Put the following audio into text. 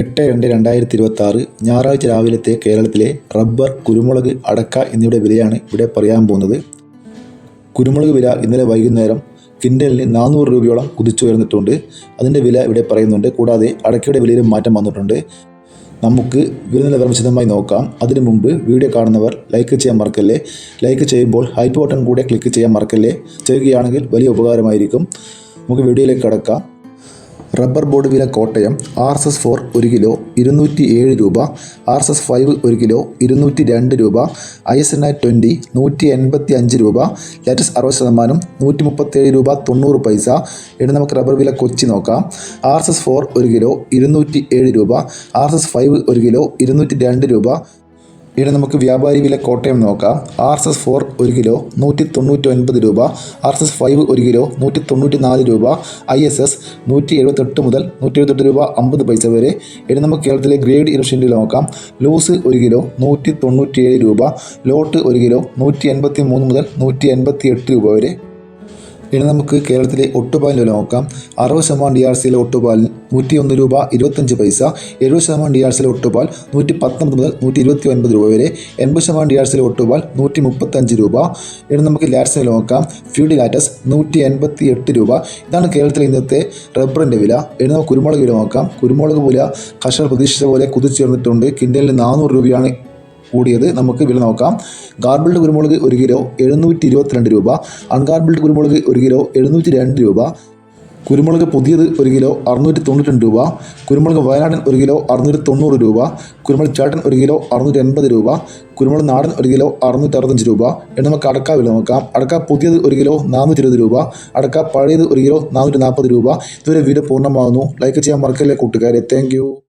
എട്ട് രണ്ട് രണ്ടായിരത്തി ഇരുപത്തി ആറ് ഞായറാഴ്ച രാവിലത്തെ കേരളത്തിലെ റബ്ബർ കുരുമുളക് അടക്ക എന്നിവയുടെ വിലയാണ് ഇവിടെ പറയാൻ പോകുന്നത്. കുരുമുളക് വില ഇന്നലെ വൈകുന്നേരം കിൻഡലിന് നാനൂറ് രൂപയോളം കുതിച്ചുയർന്നിട്ടുണ്ട്. അതിന്റെ വില ഇവിടെ പറയുന്നുണ്ട്. കൂടാതെ അടക്കയുടെ വിലയിലും മാറ്റം വന്നിട്ടുണ്ട്. നമുക്ക് വില നിലവാരം വിശദമായി നോക്കാം. അതിനു മുമ്പ് വീഡിയോ കാണുന്നവർ ലൈക്ക് ചെയ്യാൻ മറക്കല്ലേ? ലൈക്ക് ചെയ്യുമ്പോൾ ഹൈപ്പ് ബട്ടൺ കൂടെ ക്ലിക്ക് ചെയ്യാൻ മറക്കല്ലേ? ചെയ്യുകയാണെങ്കിൽ വലിയ ഉപകാരമായിരിക്കും. നമുക്ക് വീഡിയോയിലേക്ക് കടക്കാം. റബ്ബർ ബോർഡ് വില Kottayam R S S four ഒരു കിലോ ഇരുന്നൂറ്റി ഏഴ് രൂപ ആർ എസ് എസ് ഫൈവ് ഒരു കിലോ ഇരുന്നൂറ്റി രണ്ട് രൂപ I S N I twenty നൂറ്റി എൺപത്തി അഞ്ച് രൂപ ലാറ്റസ് അറുപത് ശതമാനം നൂറ്റി മുപ്പത്തേഴ് രൂപ തൊണ്ണൂറ് പൈസ. ഇനി നമുക്ക് റബ്ബർ വില കൊച്ചി നോക്കാം. ആർ എസ് എസ് ഫോർ ഒരു കിലോ ഇരുന്നൂറ്റി ഏഴ് രൂപ ആർ എസ് എസ് ഫൈവ് ഒരു കിലോ ഇരുന്നൂറ്റി രണ്ട് രൂപ ഇനി നമുക്ക് വ്യാപാരി വില കോട്ടയം നോക്കാം. ആർ എസ് എസ് ഫോർ ഒരു കിലോ നൂറ്റി തൊണ്ണൂറ്റി ഒൻപത് രൂപ. ആർ എസ് എസ് ഫൈവ് ഒരു കിലോ നൂറ്റി തൊണ്ണൂറ്റി നാല് രൂപ. ഐ എസ് എസ് നൂറ്റി എഴുപത്തെട്ട് മുതൽ നൂറ്റി എഴുപത്തെട്ട് രൂപ അമ്പത് പൈസ വരെ. ഇനി നമുക്ക് കേരളത്തിലെ ഗ്രേഡ് ഇറഷ്യന്റെ നോക്കാം. ലൂസ് ഒരു കിലോ നൂറ്റി തൊണ്ണൂറ്റി ഏഴ് രൂപ. ലോട്ട് ഒരു കിലോ നൂറ്റി എൺപത്തി മൂന്ന് മുതൽ നൂറ്റി എൺപത്തി എട്ട് രൂപ വരെ. ഇനി നമുക്ക് കേരളത്തിലെ ഒട്ടുപാലിന് വില നോക്കാം. അറുപത് ശതമാനം ഡി ആർ സിയിലെ ഒട്ടുപാലിൽ നൂറ്റി ഒന്ന് രൂപ ഇരുപത്തഞ്ച് പൈസ എഴുപത് ശതമാനം ഡി ആർ സിയിലെ ഒട്ടുപാൽ നൂറ്റി പത്തൊമ്പത് മുതൽ നൂറ്റി ഇരുപത്തി ഒൻപത് രൂപ വരെ എൺപത് ശതമാനം ഡി ആർ സിയിലെ ഒട്ടുപാൽ നൂറ്റി മുപ്പത്തഞ്ച് രൂപ. ഇനി നമുക്ക് ലാറ്റ്സിന് വില നോക്കാം. ഫ്യൂഡി ലാറ്റസ് നൂറ്റി എൺപത്തി എട്ട് രൂപ. ഇതാണ് കേരളത്തിലെ ഇന്നത്തെ റബ്ബറിന്റെ വില. ഇനി നമുക്ക് കുരുമുളക് വില നോക്കാം. കുരുമുളക് വില കർഷകർ പ്രതീക്ഷിച്ച പോലെ കുതിച്ചുയർന്നിട്ടുണ്ട് കിൻഡലിന് നാനൂറ് രൂപയാണ് കൂടിയത് നമുക്ക് വില നോക്കാം. ഗാർബിൾഡ് കുരുമുളക് ഒരു കിലോ എഴുന്നൂറ്റി ഇരുപത്തിരണ്ട് രൂപ. അൺഗാർബിൾഡ് കുരുമുളക് ഒരു കിലോ എഴുന്നൂറ്റി രണ്ട് രൂപ. കുരുമുളക് പുതിയത് ഒരു കിലോ അറുന്നൂറ്റി തൊണ്ണൂറ്റി രണ്ട് രൂപ. കുരുമുളക് വയനാടൻ ഒരു കിലോ അറുന്നൂറ്റി തൊണ്ണൂറ് രൂപ. കുരുമുളക് ചേട്ടൻ ഒരു കിലോ അറുന്നൂറ്റി എൺപത് രൂപ. കുരുമുളക് നാടൻ ഒരു കിലോ അറുന്നൂറ്റി അറുപത്തഞ്ച് രൂപ. ഇനി നമുക്ക് അടക്ക വില നോക്കാം. അടക്ക പുതിയത് ഒരു കിലോ നാനൂറ്റി ഇരുപത് രൂപ. അടക്ക പഴയത് ഒരു കിലോ നാനൂറ്റി നാൽപ്പത് രൂപ. ഇതുവരെ വീഡിയോ പൂർണമാകുന്നു. ലൈക്ക് ചെയ്യാൻ മറക്കല്ലേ കൂട്ടുകാരെ. താങ്ക്